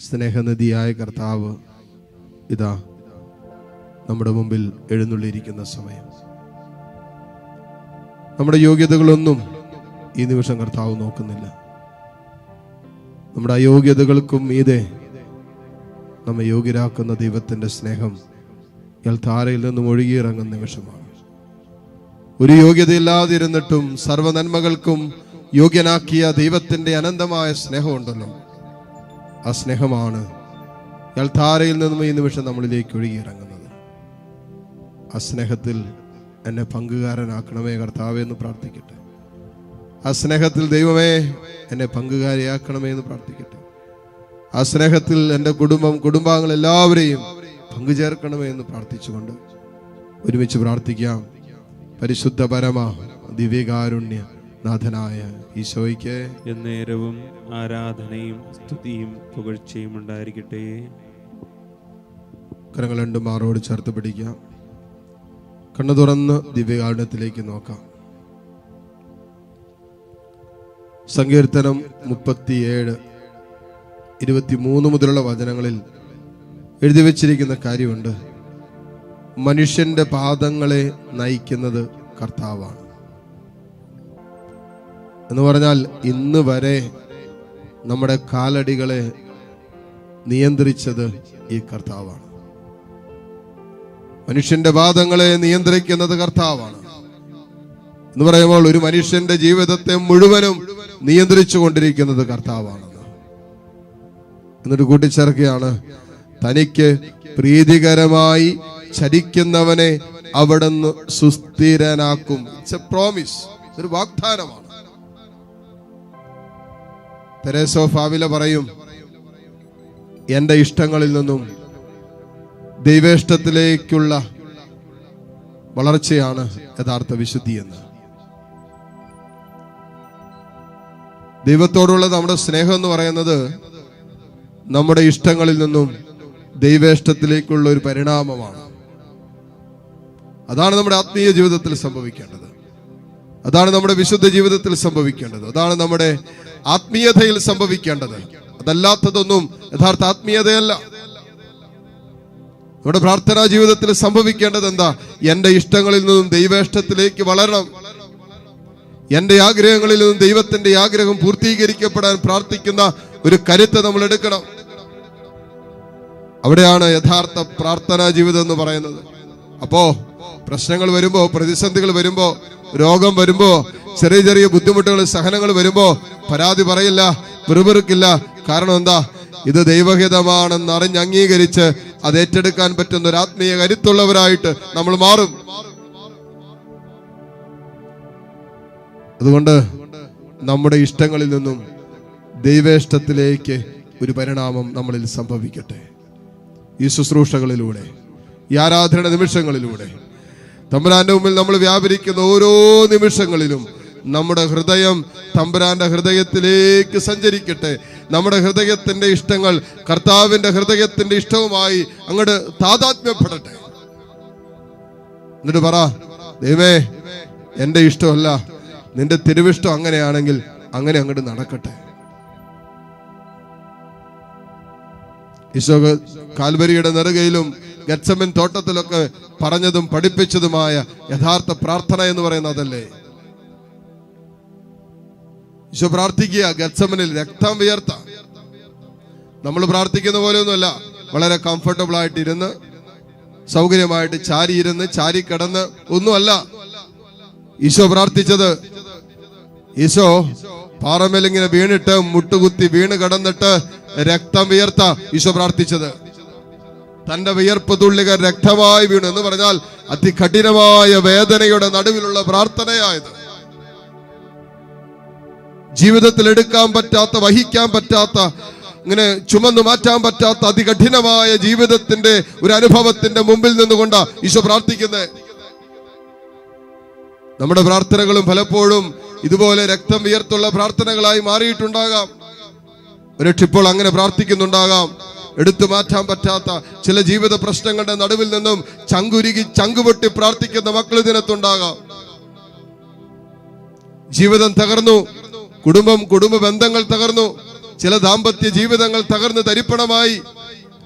സ്നേഹനിധിയായ കർത്താവ് ഇതാ നമ്മുടെ മുമ്പിൽ എഴുന്നള്ളിയിരിക്കുന്ന സമയം. നമ്മുടെ യോഗ്യതകളൊന്നും ഈ നിമിഷം കർത്താവ് നോക്കുന്നില്ല. നമ്മുടെ അയോഗ്യതകൾക്കും മീതെ നമ്മെ യോഗ്യരാക്കുന്ന ദൈവത്തിന്റെ സ്നേഹം ഇയാൾ താരയിൽ നിന്നും ഒഴുകിയിറങ്ങുന്ന നിമിഷമാണ്. ഒരു യോഗ്യതയില്ലാതിരുന്നിട്ടും സർവനന്മകൾക്കും യോഗ്യനാക്കിയ ദൈവത്തിന്റെ അനന്തമായ സ്നേഹമുണ്ടല്ലോ. ആ സ്നേഹമാണ് ഇയാൾ താരയിൽ നിന്നും ഈ നിമിഷം നമ്മളിലേക്ക് ഒഴുകിയിറങ്ങുന്നത്. ആ സ്നേഹത്തിൽ എന്നെ പങ്കുകാരനാക്കണമേ കർത്താവേ എന്ന് പ്രാർത്ഥിക്കട്ടെ. ആ സ്നേഹത്തിൽ ദൈവമേ എന്നെ പങ്കുകാരിയാക്കണമേ എന്ന് പ്രാർത്ഥിക്കട്ടെ. ആ സ്നേഹത്തിൽ എന്റെ കുടുംബം കുടുംബാംഗങ്ങൾ എല്ലാവരെയും പങ്കുചേർക്കണമേ എന്ന് പ്രാർത്ഥിച്ചുകൊണ്ട് ഒരുമിച്ച് പ്രാർത്ഥിക്കാം. പരിശുദ്ധ പരമ ദിവ്യകാരുണ്യ നാഥനായ ഈശോയ്ക്ക് എന്നേരവും ആരാധനയും സ്തുതിയും പുകഴ്ചയും ഉണ്ടായിരിക്കട്ടെ. കരങ്ങൾ രണ്ടും മാറോട് ചേർത്ത് പിടിക്കാം. കണ്ണു തുറന്ന് ദിവ്യകാരുണ്യത്തിലേക്ക് നോക്കാം. സങ്കീർത്തനം മുപ്പത്തിയേഴ് ഇരുപത്തിമൂന്ന് മുതലുള്ള വചനങ്ങളിൽ എഴുതി വച്ചിരിക്കുന്ന കാര്യമുണ്ട്. മനുഷ്യന്റെ പാദങ്ങളെ നയിക്കുന്നത് കർത്താവാണ്. എന്ന് പറഞ്ഞാൽ ഇന്ന് വരെ നമ്മുടെ കാലടികളെ നിയന്ത്രിച്ചത് ഈ കർത്താവാണ്. മനുഷ്യന്റെ വാദങ്ങളെ നിയന്ത്രിക്കുന്നത് കർത്താവാണ്. എന്ന് പറയുമ്പോൾ ഒരു മനുഷ്യന്റെ ജീവിതത്തെ മുഴുവനും നിയന്ത്രിച്ചു കൊണ്ടിരിക്കുന്നത് കർത്താവാണെന്ന്. എന്നിട്ട് കൂട്ടിച്ചേർക്കുകയാണ് തനിക്ക് പ്രീതികരമായി ചരിക്കുന്നവനെ അവിടുന്ന് സുസ്ഥിരനാക്കും. ഇറ്റ്സ് എ പ്രോമിസ് ഒരു വാഗ്ദാനമാണ്. തെരേസോ ഫാവില പറയും എന്റെ ഇഷ്ടങ്ങളിൽ നിന്നും ദൈവേഷ്ടത്തിലേക്കുള്ള വളർച്ചയാണ് യഥാർത്ഥ വിശുദ്ധി എന്ന്. ദൈവത്തോടുള്ള നമ്മുടെ സ്നേഹം എന്ന് പറയുന്നത് നമ്മുടെ ഇഷ്ടങ്ങളിൽ നിന്നും ദൈവേഷ്ടത്തിലേക്കുള്ള ഒരു പരിണാമമാണ്. അതാണ് നമ്മുടെ ആത്മീയ ജീവിതത്തിൽ സംഭവിക്കേണ്ടത്. അതാണ് നമ്മുടെ വിശുദ്ധ ജീവിതത്തിൽ സംഭവിക്കേണ്ടത്. അതാണ് നമ്മുടെ ആത്മീയതയിൽ സംഭവിക്കേണ്ടത്. അതല്ലാത്തതൊന്നും യഥാർത്ഥ ആത്മീയതയല്ല. നമ്മുടെ പ്രാർത്ഥനാ ജീവിതത്തിൽ സംഭവിക്കേണ്ടത് എന്താ? എന്റെ ഇഷ്ടങ്ങളിൽ നിന്നും ദൈവേഷ്ടത്തിലേക്ക് വളരണം. എന്റെ ആഗ്രഹങ്ങളിൽ നിന്നും ദൈവത്തിന്റെ ആഗ്രഹം പൂർത്തീകരിക്കപ്പെടാൻ പ്രാർത്ഥിക്കുന്ന ഒരു കരുത്ത് നമ്മൾ എടുക്കണം. അവിടെയാണ് യഥാർത്ഥ പ്രാർത്ഥനാ ജീവിതം എന്ന് പറയുന്നത്. അപ്പോ പ്രശ്നങ്ങൾ വരുമ്പോ പ്രതിസന്ധികൾ വരുമ്പോ രോഗം വരുമ്പോ ചെറിയ ചെറിയ ബുദ്ധിമുട്ടുകൾ സഹനങ്ങൾ വരുമ്പോ പരാതി പറയില്ല വെറുപെറുക്കില്ല കാരണം എന്താ? ഇത് ദൈവഹിതമാണെന്ന് അറിഞ്ഞ് അംഗീകരിച്ച് അത് ഏറ്റെടുക്കാൻ പറ്റുന്ന ഒരു ആത്മീയ കരുത്തുള്ളവരായിട്ട് നമ്മൾ മാറും. അതുകൊണ്ട് നമ്മുടെ ഇഷ്ടങ്ങളിൽ നിന്നും ദൈവേഷ്ടത്തിലേക്ക് ഒരു പരിണാമം നമ്മളിൽ സംഭവിക്കട്ടെ. ഈ ശുശ്രൂഷകളിലൂടെ ഈ ആരാധന നിമിഷങ്ങളിലൂടെ തമ്പുരാന്റെ മുമ്പിൽ നമ്മൾ വ്യാപരിക്കുന്ന ഓരോ നിമിഷങ്ങളിലും നമ്മുടെ ഹൃദയം തമ്പുരാന്റെ ഹൃദയത്തിലേക്ക് സഞ്ചരിക്കട്ടെ. നമ്മുടെ ഹൃദയത്തിന്റെ ഇഷ്ടങ്ങൾ കർത്താവിന്റെ ഹൃദയത്തിന്റെ ഇഷ്ടവുമായി അങ്ങോട്ട് താതാത്മ്യപ്പെടട്ടെ. എന്നിട്ട് പറ ദൈവേ എന്റെ ഇഷ്ടമല്ല. നിന്റെ തിരുവിഷ്ടം അങ്ങനെയാണെങ്കിൽ അങ്ങനെ അങ്ങോട്ട് നടക്കട്ടെ. ഈശോ കാൽവരിയുടെ നെറുകയിലും ഗച്ചമൻ തോട്ടത്തിലൊക്കെ പറഞ്ഞതും പഠിപ്പിച്ചതുമായ യഥാർത്ഥ പ്രാർത്ഥന എന്ന് പറയുന്നത് അതല്ലേ? ഈശോ പ്രാർത്ഥിക്കുക ഗച്ചമനിൽ രക്തം വിയർത്ത. നമ്മൾ പ്രാർത്ഥിക്കുന്ന പോലെയൊന്നുമല്ല. വളരെ കംഫർട്ടബിൾ ആയിട്ട് ഇരുന്ന് സൗകര്യമായിട്ട് ചാരി ഇരുന്ന് ചാരി കിടന്ന് ഒന്നുമല്ല. ഈശോ പ്രാർത്ഥിച്ചത് ഈശോ പാറമേലിങ്ങനെ വീണിട്ട് മുട്ടുകുത്തി വീണ് കിടന്നിട്ട് രക്തം വിയർത്ത. ഈശോ പ്രാർത്ഥിച്ചത്. തന്റെ വിയർപ്പ് തുള്ളികൾ രക്തമായി വീണു എന്ന് പറഞ്ഞാൽ അതികഠിനമായ വേദനയുടെ നടുവിലുള്ള പ്രാർത്ഥനയായത്. ജീവിതത്തിൽ എടുക്കാൻ പറ്റാത്ത വഹിക്കാൻ പറ്റാത്ത ഇങ്ങനെ ചുമന്നു മാറ്റാൻ പറ്റാത്ത അതികഠിനമായ ജീവിതത്തിന്റെ ഒരു അനുഭവത്തിന്റെ മുമ്പിൽ നിന്നുകൊണ്ട് ഈശോ പ്രാർത്ഥിക്കുന്നത് നമ്മുടെ പ്രാർത്ഥനകളും പലപ്പോഴും ഇതുപോലെ രക്തം വിയർത്തുള്ള പ്രാർത്ഥനകളായി മാറിയിട്ടുണ്ടാകാം. ഒരു ഇപ്പോൾ അങ്ങനെ പ്രാർത്ഥിക്കുന്നുണ്ടാകാം. എടുത്തു മാറ്റാൻ പറ്റാത്ത ചില ജീവിത പ്രശ്നങ്ങളുടെ നടുവിൽ നിന്നും ചങ്കുരുകി ചങ്കുപൊട്ടി പ്രാർത്ഥിക്കുന്ന മക്കൾ ഇതിനകത്തുണ്ടാകാം. ജീവിതം തകർന്നു കുടുംബം കുടുംബ ബന്ധങ്ങൾ തകർന്നു ചില ദാമ്പത്യ ജീവിതങ്ങൾ തകർന്ന് തരിപ്പണമായി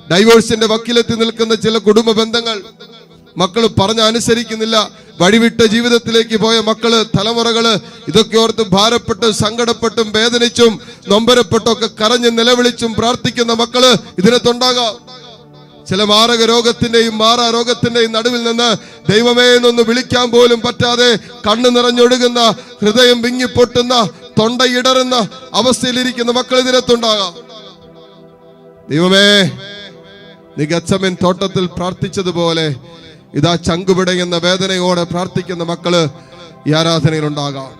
ഡൈവോഴ്സിന്റെ വക്കിലെത്തി നിൽക്കുന്ന ചില കുടുംബ ബന്ധങ്ങൾ മക്കൾ പറഞ്ഞ അനുസരിക്കുന്നില്ല വഴിവിട്ട ജീവിതത്തിലേക്ക് പോയ മക്കൾ തലമുറകൾ ഇതൊക്കെ ഓർത്ത് ഭാരപ്പെട്ടും സങ്കടപ്പെട്ടും വേദനിച്ചും നൊമ്പരപ്പെട്ടും ഒക്കെ കരഞ്ഞ് നിലവിളിച്ചും പ്രാർത്ഥിക്കുന്ന മക്കൾ ഇതിനകത്തുണ്ടാകാം. ചില മാരക രോഗത്തിന്റെയും മാറാ രോഗത്തിന്റെയും നടുവിൽ നിന്ന് ദൈവമേ എന്നൊന്ന് വിളിക്കാൻ പോലും പറ്റാതെ കണ്ണു നിറഞ്ഞൊഴുകുന്ന ഹൃദയം വിങ്ങിപ്പൊട്ടുന്ന തൊണ്ടയിടറുന്ന അവസ്ഥയിലിരിക്കുന്ന മക്കൾ ഇതിനകത്തുണ്ടാകാം. ദൈവമേ നീ ഗച്ചമൻ തോട്ടത്തിൽ പ്രാർത്ഥിച്ചതുപോലെ ഇതാ ചങ്കുപിടയുന്ന വേദനയോടെ പ്രാർത്ഥിക്കുന്ന മക്കൾ ഈ ആരാധനയിലുണ്ടാകാം.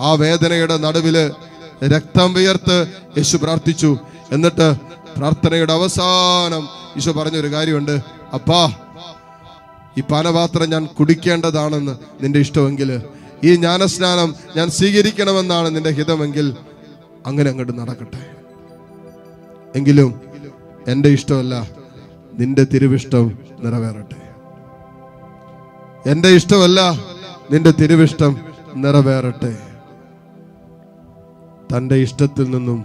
ആ വേദനയുടെ നടുവിൽ രക്തം വിയർത്ത് യേശു പ്രാർത്ഥിച്ചു. എന്നിട്ട് പ്രാർത്ഥനയുടെ അവസാനം യേശു പറഞ്ഞൊരു കാര്യമുണ്ട്. അപ്പാ ഈ പാനപാത്രം ഞാൻ കുടിക്കേണ്ടതാണെന്ന് നിന്റെ ഇഷ്ടമെങ്കിൽ ഈ ജ്ഞാനസ്നാനം ഞാൻ സ്വീകരിക്കണമെന്നാണ് നിന്റെ ഹിതമെങ്കിൽ അങ്ങനെ അങ്ങോട്ട് നടക്കട്ടെ. എങ്കിലും എന്റെ ഇഷ്ടമല്ല. നിന്റെ തിരുവിഷ്ടം നിറവേറട്ടെ. എന്റെ ഇഷ്ടമല്ല നിന്റെ തിരുവിഷ്ടം നിറവേറട്ടെ. തന്റെ ഇഷ്ടത്തിൽ നിന്നും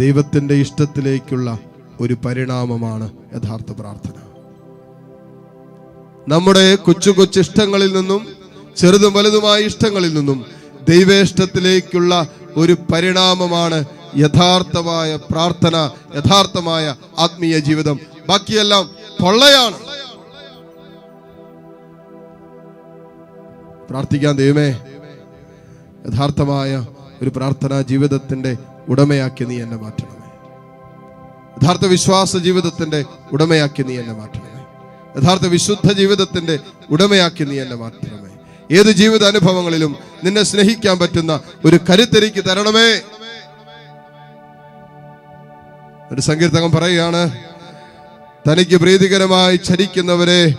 ദൈവത്തിന്റെ ഇഷ്ടത്തിലേക്കുള്ള ഒരു പരിണാമമാണ് യഥാർത്ഥ പ്രാർത്ഥന. നമ്മുടെ കൊച്ചു കൊച്ചു ഇഷ്ടങ്ങളിൽ നിന്നും ചെറുതും വലുതുമായ ഇഷ്ടങ്ങളിൽ നിന്നും ദൈവേഷ്ടത്തിലേക്കുള്ള ഒരു പരിണാമമാണ് യഥാർത്ഥമായ പ്രാർത്ഥന യഥാർത്ഥമായ ആത്മീയ ജീവിതം ബാക്കിയെല്ലാം പൊള്ളയാണ്. പ്രാർത്ഥിക്കാൻ ദൈവമേ യഥാർത്ഥമായ ഒരു പ്രാർത്ഥനാ ജീവിതത്തിന്റെ ഉടമയാക്കി നീ എന്നെ മാറ്റണമേ. യഥാർത്ഥ വിശ്വാസ ജീവിതത്തിന്റെ ഉടമയാക്കി നീ എന്നെ മാറ്റണമേ. യഥാർത്ഥ വിശുദ്ധ ജീവിതത്തിന്റെ ഉടമയാക്കി നീ എന്നെ മാറ്റണമേ. ഏത് ജീവിത അനുഭവങ്ങളിലും നിന്നെ സ്നേഹിക്കാൻ പറ്റുന്ന ഒരു കരുത്തരിക്ക് തരണമേ. ഒരു സങ്കീർത്തകം പറയുകയാണ് തനിക്ക് പ്രീതികരമായി ചരിക്കുന്നവരെ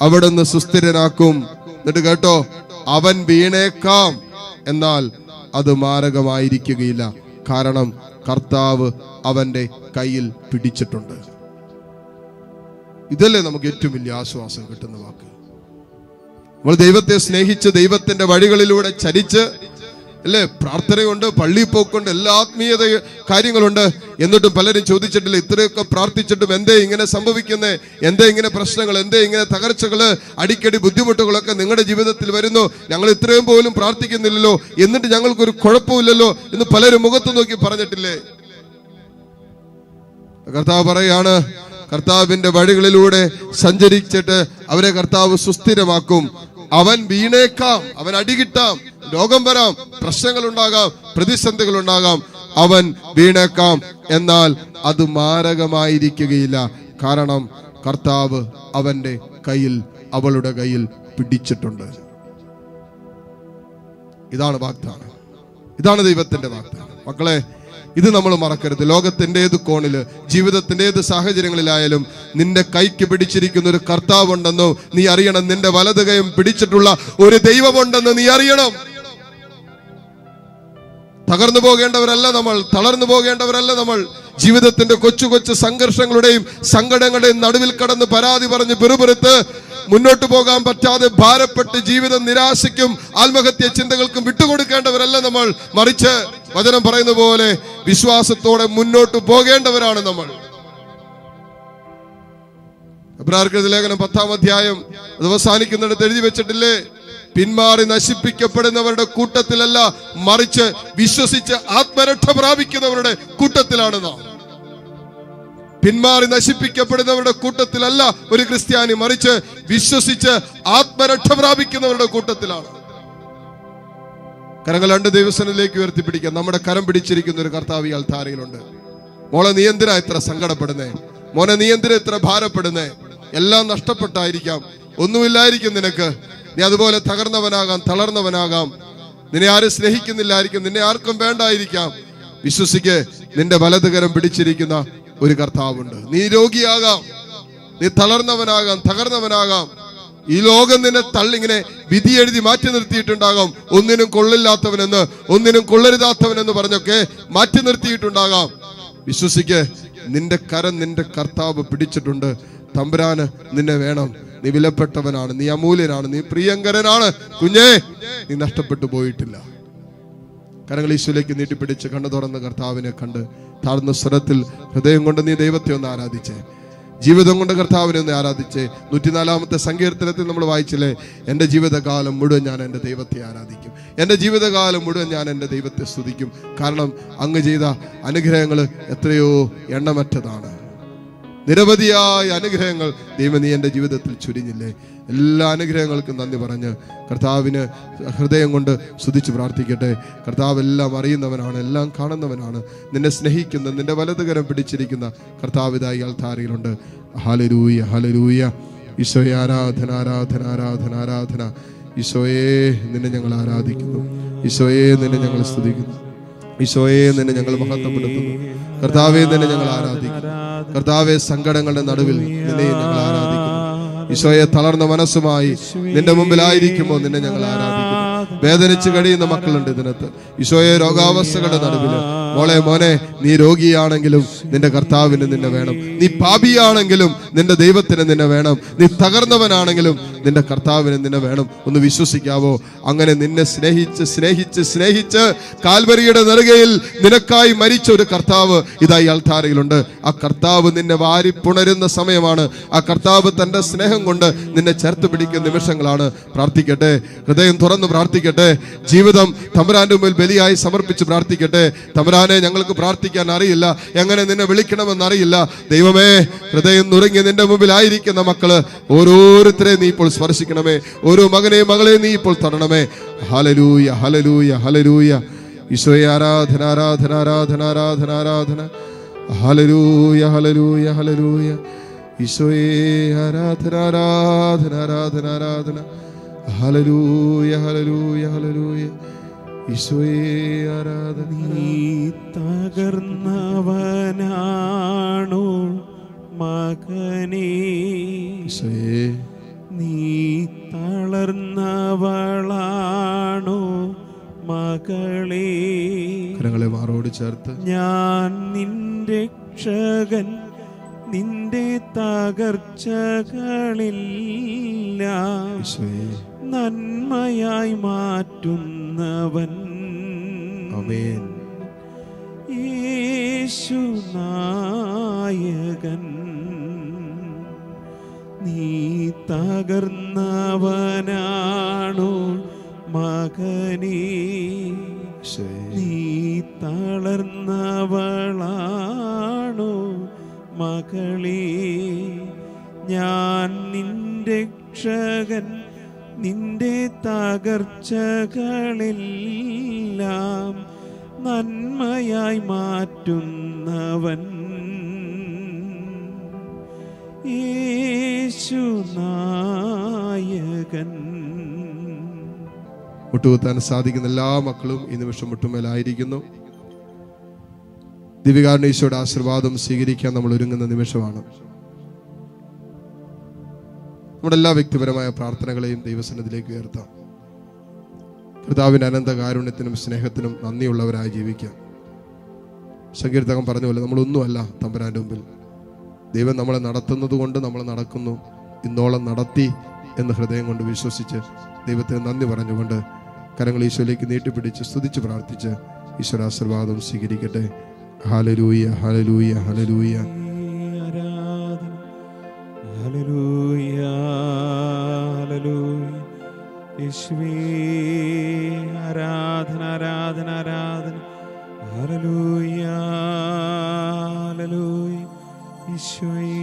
അവിടുന്ന് സുസ്ഥിരനാക്കും. എന്നിട്ട് കേട്ടോ അവൻ വീണേക്കാം. എന്നാൽ അത് മാരകമായിരിക്കുകയില്ല. കാരണം കർത്താവ് അവന്റെ കയ്യിൽ പിടിച്ചിട്ടുണ്ട്. ഇതല്ലേ നമുക്ക് ഏറ്റവും വലിയ ആശ്വാസം കിട്ടുന്ന വാക്ക്. നമ്മൾ ദൈവത്തെ സ്നേഹിച്ച് ദൈവത്തിന്റെ വഴികളിലൂടെ ചരിച്ച് അല്ലേ? പ്രാർത്ഥനയുണ്ട് പള്ളിയിൽ പോക്കുണ്ട് എല്ലാ ആത്മീയത കാര്യങ്ങളുണ്ട്. എന്നിട്ടും പലരും ചോദിച്ചിട്ടില്ല ഇത്രയൊക്കെ പ്രാർത്ഥിച്ചിട്ടും എന്തേ ഇങ്ങനെ സംഭവിക്കുന്നേ? എന്തേ ഇങ്ങനെ പ്രശ്നങ്ങൾ? എന്തേ ഇങ്ങനെ തകർച്ചകൾ അടിക്കടി ബുദ്ധിമുട്ടുകളൊക്കെ നിങ്ങളുടെ ജീവിതത്തിൽ വരുന്നു. ഞങ്ങൾ ഇത്രയും പോലും പ്രാർത്ഥിക്കുന്നില്ലല്ലോ. എന്നിട്ട് ഞങ്ങൾക്കൊരു കുഴപ്പമില്ലല്ലോ എന്ന് പലരും മുഖത്ത് നോക്കി പറഞ്ഞിട്ടില്ലേ? കർത്താവ് പറയാണ് കർത്താവിന്റെ വഴികളിലൂടെ സഞ്ചരിച്ചിട്ട് അവരെ കർത്താവ് സുസ്ഥിരമാക്കും. അവൻ വീണേക്കാം അവൻ അടികിട്ടാം രോഗം വരാം പ്രശ്നങ്ങൾ ഉണ്ടാകാം പ്രതിസന്ധികൾ ഉണ്ടാകാം അവൻ വീണേക്കാം. എന്നാൽ അത് മാരകമായിരിക്കുകയില്ല. കാരണം കർത്താവ് അവന്റെ കയ്യിൽ അവളുടെ കയ്യിൽ പിടിച്ചിട്ടുണ്ട്. ഇതാണ് വാഗ്ദാനം. ഇതാണ് ദൈവത്തിന്റെ വാഗ്ദാനം. മക്കളെ ഇത് നമ്മൾ മറക്കരുത്. ലോകത്തിന്റെ ഏത് കോണിൽ ജീവിതത്തിന്റെ ഏത് സാഹചര്യങ്ങളിലായാലും നിന്റെ കൈക്ക് പിടിച്ചിരിക്കുന്ന ഒരു കർത്താവുണ്ടെന്നോ നീ അറിയണം. നിന്റെ വലത് കൈയും പിടിച്ചിട്ടുള്ള ഒരു ദൈവമുണ്ടെന്ന് നീ അറിയണം. തകർന്നു പോകേണ്ടവരല്ല നമ്മൾ തളർന്നു പോകേണ്ടവരല്ല നമ്മൾ. ജീവിതത്തിന്റെ കൊച്ചു കൊച്ചു സംഘർഷങ്ങളുടെയും സങ്കടങ്ങളുടെയും നടുവിൽ കടന്ന് പരാതി പറഞ്ഞ് പിറുപിറുത്ത് മുന്നോട്ട് പോകാൻ പറ്റാതെ ഭാരപ്പെട്ട് ജീവിതം നിരാശയ്ക്കും ആത്മഹത്യ ചിന്തകൾക്കും വിട്ടുകൊടുക്കേണ്ടവരല്ല നമ്മൾ. മറിച്ച് വചനം പറയുന്ന പോലെ വിശ്വാസത്തോടെ മുന്നോട്ട് പോകേണ്ടവരാണ് നമ്മൾ. എബ്രാർക്കെഴുതിയ ലേഖനം പത്താം അധ്യായം അത് അവസാനിക്കുന്നിടത്ത് എഴുതി വെച്ചിട്ടില്ലേ? പിന്മാറി നശിപ്പിക്കപ്പെടുന്നവരുടെ കൂട്ടത്തിലല്ല മറിച്ച് വിശ്വസിച്ച് ആത്മരക്ഷ പ്രാപിക്കുന്നവരുടെ കൂട്ടത്തിലാണ് നാം. പിന്മാറി നശിപ്പിക്കപ്പെടുന്നവരുടെ കൂട്ടത്തിലല്ല ഒരു ക്രിസ്ത്യാനി മറിച്ച് വിശ്വസിച്ച് ആത്മരക്ഷ പ്രാപിക്കുന്നവരുടെ കൂട്ടത്തിലാണ്. കരങ്ങൾ രണ്ട് ദിവസത്തിലേക്ക് ഉയർത്തിപ്പിടിക്കാം നമ്മുടെ കരം പിടിച്ചിരിക്കുന്ന ഒരു കർത്താവ് ഈ അൽത്താരയിലുണ്ട്. മോളെ നീ ഇത്ര സങ്കടപ്പെടുന്നേ? മോനെ നീ ഇത്ര ഭാരപ്പെടുന്നേ? എല്ലാം നഷ്ടപ്പെട്ടായിരിക്കാം. ഒന്നുമില്ലായിരിക്കും നിനക്ക്. നീ അതുപോലെ തകർന്നവനാകാം തളർന്നവനാകാം. നിന്നെ ആരും സ്നേഹിക്കുന്നില്ലായിരിക്കും. നിന്നെ ആർക്കും വേണ്ടായിരിക്കാം. വിശ്വസിക്ക് നിന്റെ വലതുകരം പിടിച്ചിരിക്കുന്ന ഒരു കർത്താവുണ്ട്. നീ രോഗിയാകാം. നീ തളർന്നവനാകാം തകർന്നവനാകാം. ഈ ലോകം നിന്നെ തള്ളിങ്ങനെ വിധി എഴുതി മാറ്റി നിർത്തിയിട്ടുണ്ടാകാം. ഒന്നിനും കൊള്ളില്ലാത്തവനെന്ന് ഒന്നിനും കൊള്ളരുതാത്തവനെന്ന് പറഞ്ഞൊക്കെ മാറ്റി നിർത്തിയിട്ടുണ്ടാകാം. വിശ്വസിക്ക് നിന്റെ കരം നിന്റെ കർത്താവ് പിടിച്ചിട്ടുണ്ട്. തമ്പുരാന് നിന്നെ വേണം. നീ വിലപ്പെട്ടവനാണ് നീ അമൂല്യനാണ് നീ പ്രിയങ്കരനാണ്. കുഞ്ഞേ നീ നഷ്ടപ്പെട്ടു പോയിട്ടില്ല. കരങ്ങൾ ഈശോയിലേക്ക് നീട്ടിപ്പിടിച്ച് കണ്ണു തുറന്ന് കർത്താവിനെ കണ്ട് താഴ്ന്ന സ്വരത്തിൽ ഹൃദയം കൊണ്ട് നീ ദൈവത്തെ ഒന്ന് ആരാധിച്ചേ. ജീവിതം കൊണ്ട് കർത്താവിനെ ഒന്ന് ആരാധിച്ചേ. നൂറ്റിനാലാമത്തെ സങ്കീർത്തനത്തിൽ നമ്മൾ വായിച്ചില്ലേ എന്റെ ജീവിതകാലം മുഴുവൻ ഞാൻ എന്റെ ദൈവത്തെ ആരാധിക്കും. എന്റെ ജീവിതകാലം മുഴുവൻ ഞാൻ എന്റെ ദൈവത്തെ സ്തുതിക്കും. കാരണം അങ്ങ് ചെയ്ത അനുഗ്രഹങ്ങൾ എത്രയോ എണ്ണമറ്റതാണ്. നിരവധിയായ അനുഗ്രഹങ്ങൾ ദൈവം നീ എന്റെ ജീവിതത്തിൽ ചുരിഞ്ഞില്ലേ എല്ലാ അനുഗ്രഹങ്ങൾക്കും നന്ദി പറഞ്ഞ് കർത്താവിന് ഹൃദയം കൊണ്ട് സ്തുതിച്ച് പ്രാർത്ഥിക്കട്ടെ. കർത്താവ് എല്ലാം അറിയുന്നവനാണ് എല്ലാം കാണുന്നവനാണ്. നിന്നെ സ്നേഹിക്കുന്ന നിന്റെ വലതുകരം പിടിച്ചിരിക്കുന്ന കർത്താവ് ഇതായി അൽത്താരയിലുണ്ട് ഹലരൂയ ഹലരൂയ ഈശോയെ ആരാധന ആരാധന ആരാധന ആരാധന. ഈശോയെ നിന്നെ ഞങ്ങൾ ആരാധിക്കുന്നു. ഈശോയെ നിന്നെ ഞങ്ങൾ സ്തുതിക്കുന്നു. ഈശോയെ നിന്നെ ഞങ്ങൾ മഹത്വപ്പെടുത്തുന്നു. കർത്താവെ നിന്നെ ഞങ്ങൾ ആരാധിക്കുന്നു. കർത്താവെ സങ്കടങ്ങളുടെ നടുവിൽ നിന്നെ ഞങ്ങൾ ആരാധിക്കുന്നു. ഈശോയെ തളർന്ന മനസ്സുമായി നിന്റെ മുമ്പിലായിരിക്കുമ്പോൾ നിന്നെ ഞങ്ങൾ ആരാധിക്കുന്നു. വേദനിച്ച് കഴിയുന്ന മക്കളുണ്ട് ഇതിനകത്ത്. ഈശോയെ രോഗാവസ്ഥകളുടെ നടുവിൽ മോളെ മോനെ നീ രോഗിയാണെങ്കിലും നിന്റെ കർത്താവിന് നിന്നെ വേണം. നീ പാപിയാണെങ്കിലും നിന്റെ ദൈവത്തിന് നിന്നെ വേണം. നീ തകർന്നവനാണെങ്കിലും നിന്റെ കർത്താവിന് നിന്നെ വേണം. ഒന്ന് വിശ്വസിക്കാവോ? അങ്ങനെ നിന്നെ സ്നേഹിച്ച് സ്നേഹിച്ച് സ്നേഹിച്ച് കാൽവരിയുടെ നെറുകയിൽ നിനക്കായി മരിച്ച ഒരു കർത്താവ് ഇതായി അൾത്താരയിലുണ്ട്. ആ കർത്താവ് നിന്നെ വാരിപ്പുണരുന്ന സമയമാണ്. ആ കർത്താവ് തന്റെ സ്നേഹം കൊണ്ട് നിന്നെ ചേർത്ത് പിടിക്കുന്ന നിമിഷങ്ങളാണ്. പ്രാർത്ഥിക്കട്ടെ. ഹൃദയം തുറന്ന് പ്രാർത്ഥിക്കട്ടെ. ജീവിതം തമരാന്റെ മുമ്പിൽ ബലിയായി സമർപ്പിച്ച് പ്രാർത്ഥിക്കട്ടെ. തമ്പുരാനെ ഞങ്ങൾക്ക് പ്രാർത്ഥിക്കാൻ അറിയില്ല. എങ്ങനെ നിന്നെ വിളിക്കണമെന്ന് അറിയില്ല. ദൈവമേ ഹൃദയം നുറുങ്ങി നിന്റെ മുമ്പിലായിരിക്കുന്ന മക്കൾ ഓരോരുത്തരെ നീ ഇപ്പോൾ സ്പർശിക്കണമേ. ഓരോ മകനെയും മകളെയും നീ ഇപ്പോൾ തടണമേ ഹലലൂയ ഹലലൂയ ഹലലൂയ ഈശോയെ ആരാധന ആരാധന ആരാധന ആരാധന ആരാധന. ഹലലൂയ ഹലലൂയ ഹലലൂയ ഈശോയെ ആരാധന ആരാധന ആരാധന ആരാധന. ഹലലൂയ ഹലലൂയ ഹലലൂയ ഈശോയെ ആരാധന. ചേർത്ത് ഞാൻ നിന്റെ രക്ഷകൻ നിന്റെ തകർച്ചകളില്ല. നന്മയായി മാറ്റുന്നവൻ. യേശു നായകൻ. നീ തകർന്നവനാണോ മകനേ? നീ തളർന്നവളാണോ മകളീ? ഞാൻ നിന്റെ രക്ഷകൻ നിന്റെ തകർച്ചകളെല്ലാം നന്മയായി മാറ്റുന്നവൻ. യേശു നായകൻ. മുട്ടുകുത്താൻ സാധിക്കുന്ന എല്ലാ മക്കളും ഈ നിമിഷം മുട്ടുമേലായിരിക്കുന്നു ദിവികാരണീശോയുടെ ആശീർവാദം സ്വീകരിക്കാൻ നമ്മൾ ഒരുങ്ങുന്ന നിമിഷമാണ്. നമ്മുടെ എല്ലാ വ്യക്തിപരമായ പ്രാർത്ഥനകളെയും ദൈവസന്നിധിയിലേക്ക് ഉയർത്താം. കർത്താവിന്റെ അനന്ത കാരുണ്യത്തിനും സ്നേഹത്തിനും നന്ദിയുള്ളവരായി ജീവിക്കാം. സങ്കീർത്തകം പറഞ്ഞ പോലെ നമ്മളൊന്നുമല്ല തമ്പുരാന്റെ മുമ്പിൽ. ദൈവം നമ്മളെ നടത്തുന്നത് കൊണ്ട് നമ്മൾ നടക്കുന്നു. ഇന്നോളം നടത്തി എന്ന് ഹൃദയം കൊണ്ട് വിശ്വസിച്ച് ദൈവത്തിന് നന്ദി പറഞ്ഞുകൊണ്ട് കരങ്ങൾ ഈശോയിലേക്ക് നീട്ടിപ്പിടിച്ച് സ്തുതിച്ച് പ്രാർത്ഥിച്ച് ഈശ്വരാശീർവാദം സ്വീകരിക്കട്ടെ. Hallelujah hallelujah hallelujah hallelujah. യേശുവേ ആരാധന ആരാധന ആരാധന. Hallelujah hallelujah. യേശുവേ